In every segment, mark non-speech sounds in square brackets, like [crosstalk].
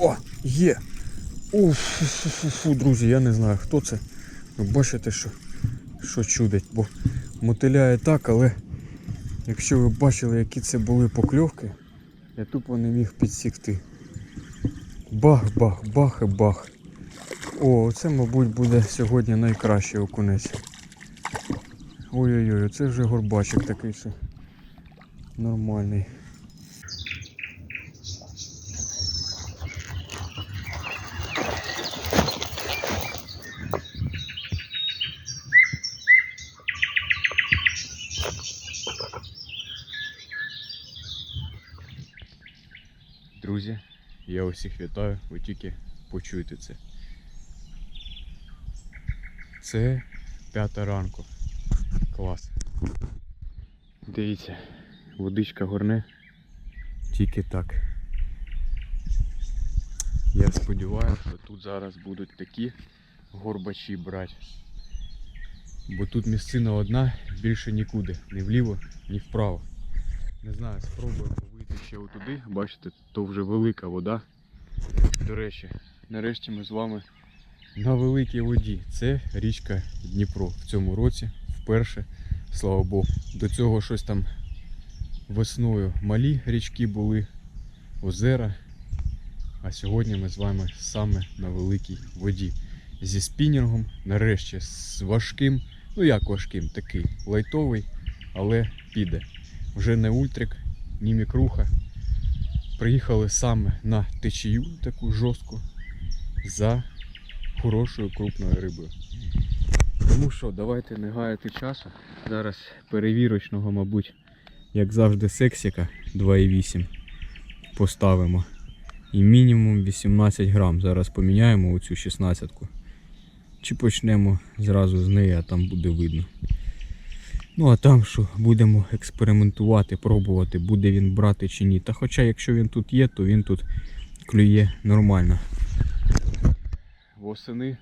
О, є. Уфу, друзі, я не знаю хто це. Ви бачите, що, що чудить, бо мотиляє так, але якщо ви бачили, які це були покльовки, я тупо не міг підсікти. Бах, бах, бах і бах. О, це, мабуть, буде сьогодні найкращий окунець. Ой-ой-ой, це вже горбачик такий, нормальний. Друзі, я усіх вітаю, ви тільки почуєте це. Це п'ята ранку. Клас. Дивіться, водичка горне. Тільки так. Я сподіваюся, що тут зараз будуть такі горбачі брати. Бо тут місцина одна, більше нікуди. Ні вліво, ні вправо. Не знаю, спробуємо вийти ще отуди. Бачите, то вже велика вода. До речі, нарешті ми з вами на великій воді. Це річка Дніпро в цьому році. Вперше, слава Богу. До цього щось там весною малі річки були, озера. А сьогодні ми з вами саме на великій воді. Зі спінінгом, нарешті з важким, ну як важким, такий лайтовий, але піде. Вже не ультрик, ні мікруха. Приїхали саме на течію таку жорстку за хорошою крупною рибою. Тому що давайте не гаяти часу. Зараз перевірочного, мабуть, як завжди, сексіка 2,8 поставимо. І мінімум 18 грам. Зараз поміняємо оцю 16-ку. Чи почнемо зразу з неї, а там буде видно. Ну а там що будемо експериментувати, пробувати, буде він брати чи ні. Та хоча якщо він тут є, то він тут клює нормально. Восени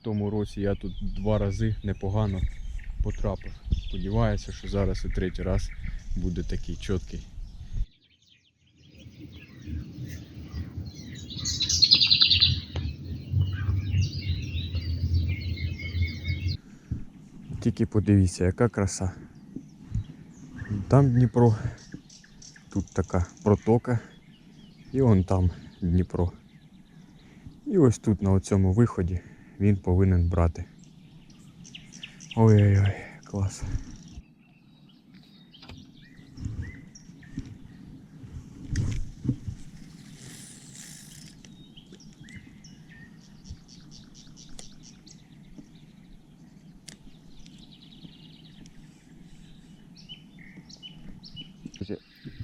в тому році я тут два рази непогано потрапив. Сподіваюся, що зараз і третій раз буде такий чіткий. Тільки подивіться, яка краса. Там Дніпро, тут така протока, і вон там Дніпро. І ось тут на цьому виході він повинен брати. Ой-ой-ой, клас.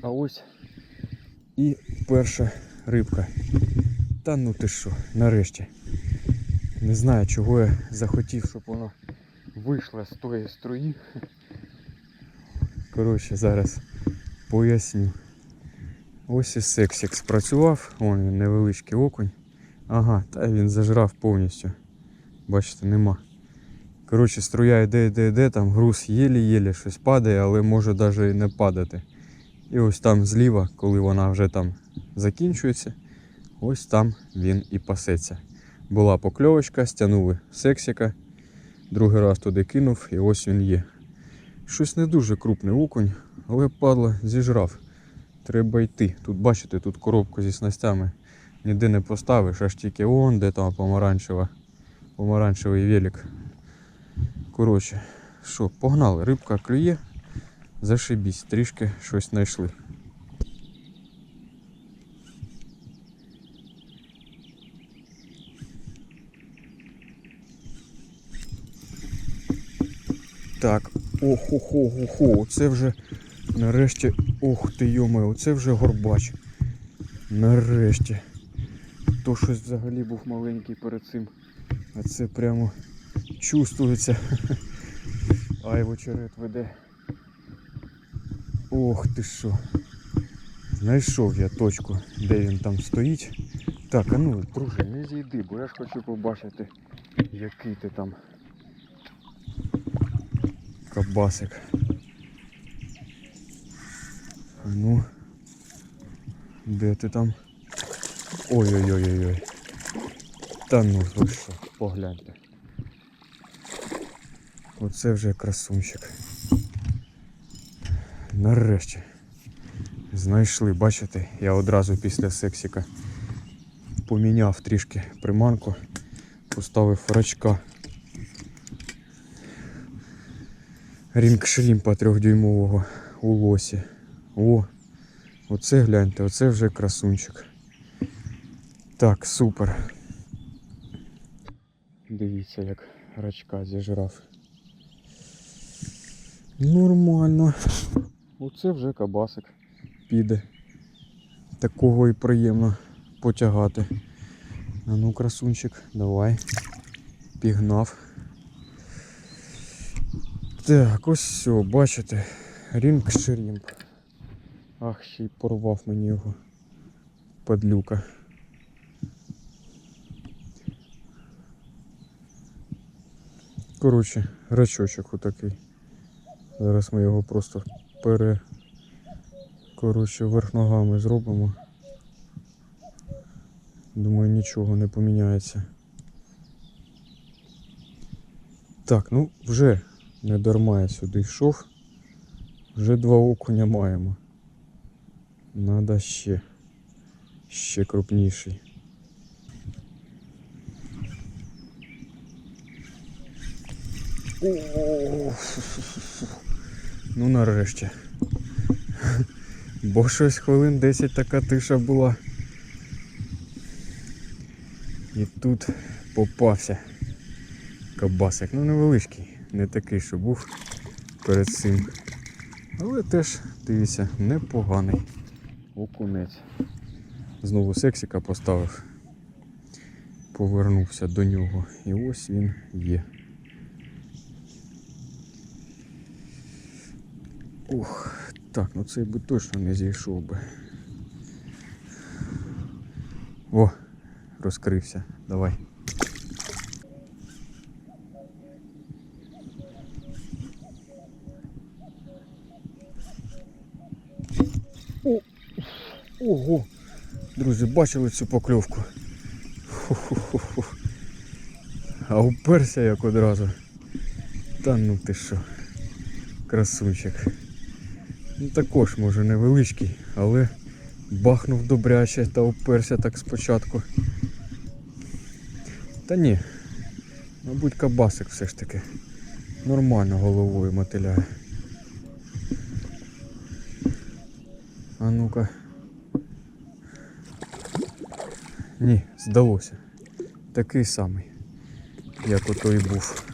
А ось і перша рибка. Та ну ти що, нарешті. Не знаю, чого я захотів, щоб воно вийшло з тої струї. Коротше, зараз поясню. Ось і сексік спрацював, вон він невеличкий окунь. Ага, та він зажрав повністю. Бачите, нема. Коротше, струя йде, йде, йде, там груз єлі-єлі щось падає, але може навіть і не падати. І ось там зліва, коли вона вже там закінчується, ось там він і пасеться. Була покльовочка, стягнули сексіка, другий раз туди кинув і ось він є. Щось не дуже крупний окунь, але падла зіжрав. Треба йти. Тут бачите, тут коробку зі снастями ніде не поставиш, аж тільки он, де там помаранчева, помаранчевий велик. Коротше, що, погнали, рибка клює, зашибісь, трішки щось знайшли. Так, охо-хо-хо-хо, це вже нарешті, ох ти йоме, оце вже горбач. Нарешті. То щось взагалі був маленький перед цим. А це прямо чувствується. [laughs] Ай, в веде. Ох ти що. Знайшов я точку, де він там стоїть. Так, а ну, друже, не зійди, бо я ж хочу побачити, який ти там кабасик. А Ну, де ти там? Ой-ой-ой-ой. Та ну ви що, погляньте. Оце вже красунчик. Нарешті. Знайшли, бачите, я одразу після сексіка поміняв трішки приманку, поставив рачка. Рінг шрімпа трьохдюймового у лосі. О, оце гляньте, оце вже красунчик. Так, супер. Дивіться, як рачка зіжрав. Нормально. Оце вже кабасик піде. Такого і приємно потягати. А ну, красунчик, давай. Пігнав. Так, ось все, бачите. Рінг ширімп. Ах, ще й порвав мені його. Падлюка. Коротше, рачочок отакий. Зараз ми його просто пере. Коротше, верх ногами зробимо. Думаю, нічого не поміняється. Так, ну вже не дарма я сюди йшов. Вже два окуня маємо. Надо ще. Ще крупніший. О, Ну нарешті. Бо щось хвилин 10 така тиша була. І тут попався кабасик. Ну невеличкий, не такий, що був перед цим. Але теж, дивіться, непоганий окунець. Знову сексіка поставив, повернувся до нього. І ось він є. Ух, так, ну цей би точно не зійшов би. О, розкрився. Давай. Ого! Друзі, бачили цю покльовку? Ху-ху-ху-ху. А уперся як одразу. Та ну ти що, красунчик. Ну також може невеличкий, але бахнув добряче та уперся так спочатку. Та ні, мабуть, кабасик все ж таки. Нормально головою мотиляє. А ну-ка. Ні, здалося. Такий самий, як ото і був.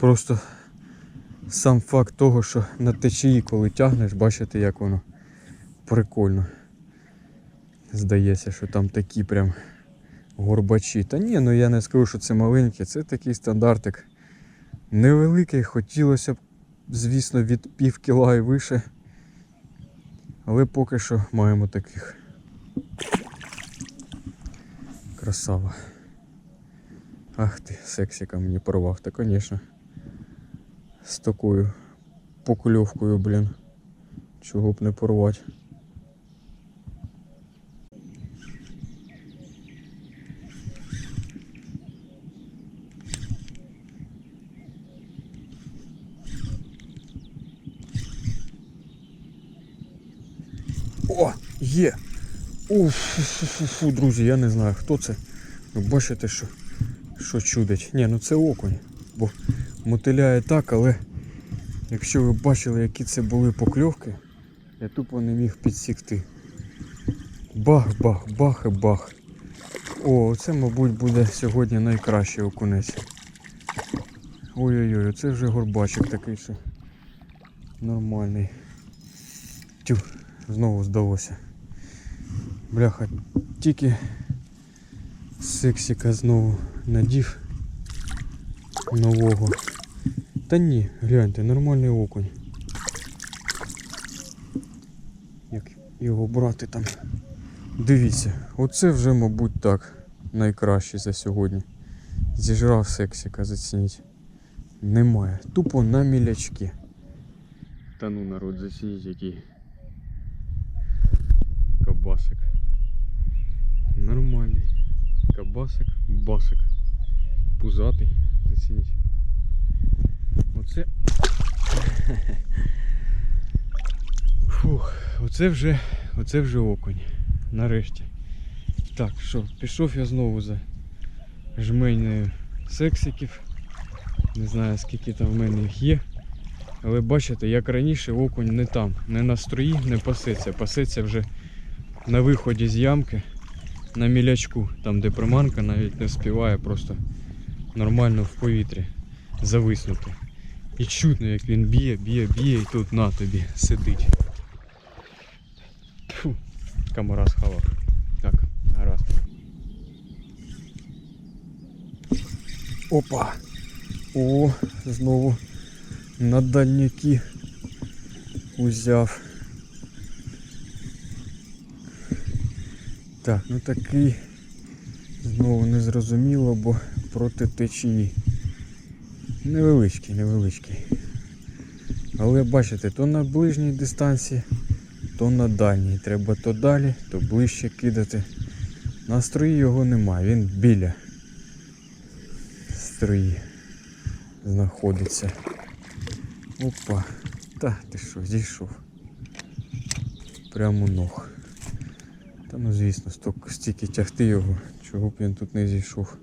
Просто сам факт того, що на течії, коли тягнеш, бачите, як воно прикольно. Здається, що там такі прям горбачі. Та ні, ну я не скажу, що це маленький, це такий стандартик. Невеликий, хотілося б, звісно, від пів кіла і вище. Але поки що маємо таких. Красава. Ах ти, сексіка мені порвав, та звісно. З такою покльовкою, блін. Чого б не порвати. О, є! Уф, фу, фу, фу, друзі, я не знаю хто це. Ви бачите, що, що чудить. Ні, ну це окунь. Бо мотиляє так, але якщо ви бачили, які це були покльовки, я тупо не міг підсікти. Бах, бах, і бах. О, це, мабуть, буде сьогодні найкращий окунець. Ой-ой-ой, це вже горбачик такий що нормальний. Тю, знову здалося. Бляха, тільки сексіка знову надів нового. Та ні, гляньте, нормальний окунь. Як його брати там. Дивіться, оце вже, мабуть, так. Найкраще за сьогодні. Зіжрав сексіка, зацініть. Немає. Тупо на мілячки. Та ну народ, зацініть який. Кабасик. Нормальний. Кабасик, басик. Пузатий. Зацініть. Оце. Фух, оце вже, оце вже окунь. Нарешті. Так, що, пішов я знову за жменею сексиків. Не знаю скільки там в мене їх є. Але бачите, як раніше окунь не там, не на струї, не пасеться. Пасеться вже на виході з ямки, на мілячку, там де приманка навіть не співає, просто нормально в повітрі зависнути. І чутно, як він б'є, б'є, б'є, і тут на тобі сидить. Фу, камера сховав. Так, гаразд. Опа! О, знову на дальняки узяв. Так, ну такий знову незрозуміло, бо проти течії. Невеличкий, невеличкий. Але бачите, то на ближній дистанції, то на дальній. Треба то далі, то ближче кидати. На строї його немає, він біля строї знаходиться. Опа. Та ти що, зійшов. Прямо ног. Та ну звісно, стільки тягти його, чого б він тут не зійшов.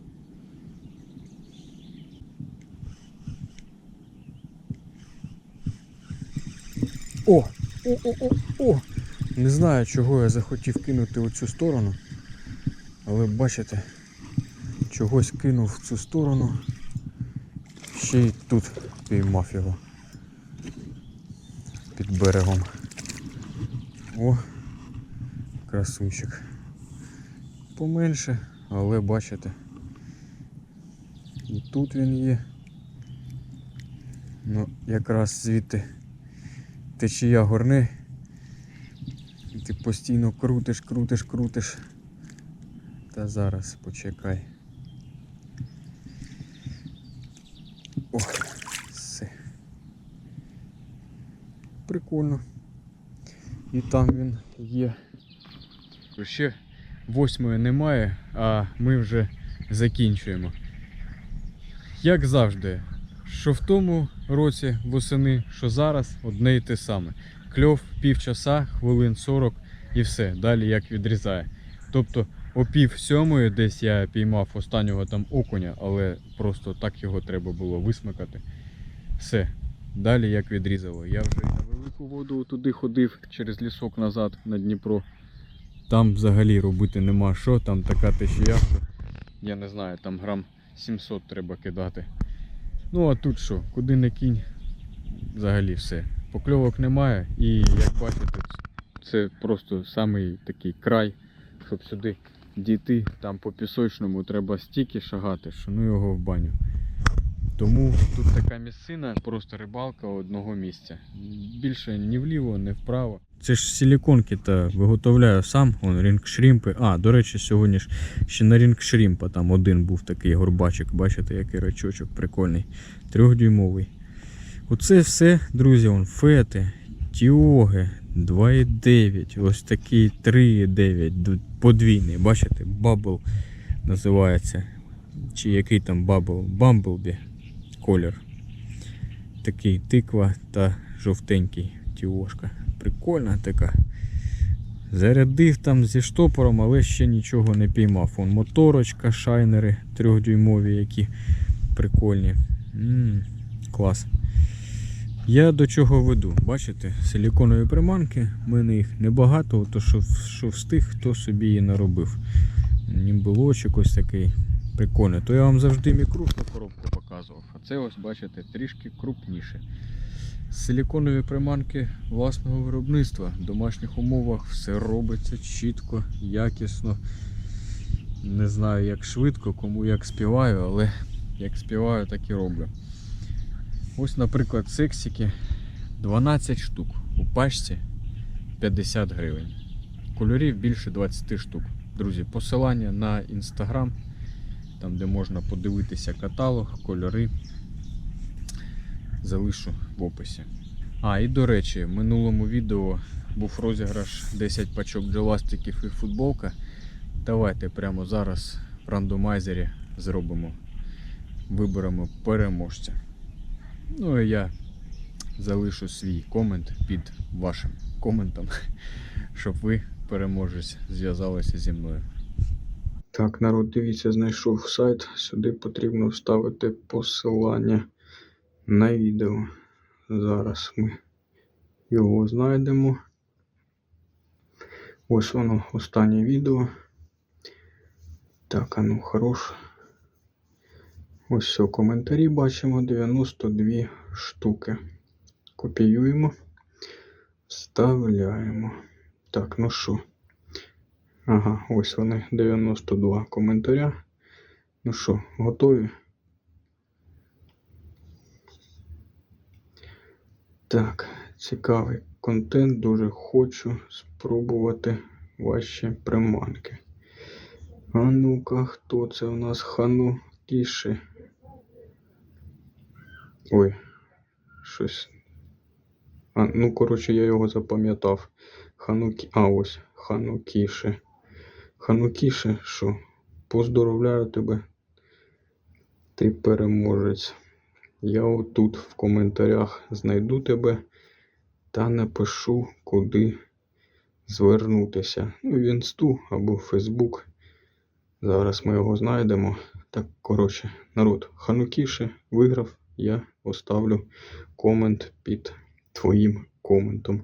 О! О-о-о-о! Не знаю, чого я захотів кинути у цю сторону. Але бачите, чогось кинув в цю сторону. Ще й тут піймав його під берегом. О, красунчик. Поменше, але бачите. І тут він є. Ну, якраз звідти течія горне. І ти постійно крутиш, крутиш, крутиш. Та зараз почекай. О, все. Прикольно. І там він є. Ще восьмої немає, а ми вже закінчуємо. Як завжди, що в тому році восени, що зараз одне і те саме. Кльов півчаса, хвилин 40 і все. Далі як відрізає. Тобто о пів сьомої десь я піймав останнього там окуня, але просто так його треба було висмикати. Все. Далі як відрізало. Я вже на велику воду туди ходив через лісок назад на Дніпро. Там взагалі робити нема що, там така течія, що я не знаю, там грам 700 треба кидати. Ну а тут що, куди не кінь, взагалі все. Покльовок немає і як бачите, це просто самий такий край, щоб сюди дійти, там по пісочному треба стільки шагати, що ну його в баню. Тому тут така місцина, просто рибалка одного місця. Більше ні вліво, ні вправо. Це ж силіконки та виготовляю сам, он рінг шрімпи. А, до речі, сьогодні ж ще на рінг шрімпа там один був такий горбачик, бачите, який рачочок прикольний, трьохдюймовий. Оце все, друзі, он фети, тіоги, 2,9, ось такий 3,9, подвійний, бачите, бабл називається. Чи який там бабл, бамблбі колір. Такий тиква та жовтенький тіошка. Прикольна така. Зарядив там зі штопором, але ще нічого не піймав. Вон моторочка, шайнери трьохдюймові, які прикольні. м клас. Я до чого веду, бачите, силіконові приманки, в мене їх небагато, то що, що встиг, хто собі її наробив. Німбелочок ось такий прикольний. То я вам завжди мікрушну коробку показував, а це ось бачите трішки крупніше. Силіконові приманки власного виробництва. В домашніх умовах все робиться чітко, якісно. Не знаю як швидко, кому як співаю, але як співаю, так і роблю. Ось, наприклад, сексики 12 штук. У пачці 50 гривень. Кольорів більше 20 штук. Друзі, посилання на інстаграм, там де можна подивитися каталог, кольори, залишу в описі. А, і до речі, в минулому відео був розіграш 10 пачок джеластиків і футболка. Давайте прямо зараз в рандомайзері зробимо. Виберемо переможця. Ну і я залишу свій комент під вашим коментом, [laughs] щоб ви, переможець, зв'язалися зі мною. Так, народ, дивіться, знайшов сайт. Сюди потрібно вставити посилання на відео. Зараз ми його знайдемо. Ось воно, останнє відео. Так, а ну хорош. Ось все, коментарі бачимо 92 штуки. Копіюємо, вставляємо. Так, ну що. Ага, ось вони 92 коментаря. Ну що, готові? Так, цікавий контент. Дуже хочу спробувати ваші приманки. А ну-ка, хто це у нас хану кіші? Ой, щось. А, ну, коротше, я його запам'ятав. Ханукі. А, ось, Ханукіші. Ханукіші, що? Поздоровляю тебе. Ти переможець. Я отут в коментарях знайду тебе та напишу, куди звернутися. Ну, в інсту або Фейсбук. Зараз ми його знайдемо. Так, коротше, народ, ханукіше виграв. Я оставлю комент під твоїм коментом.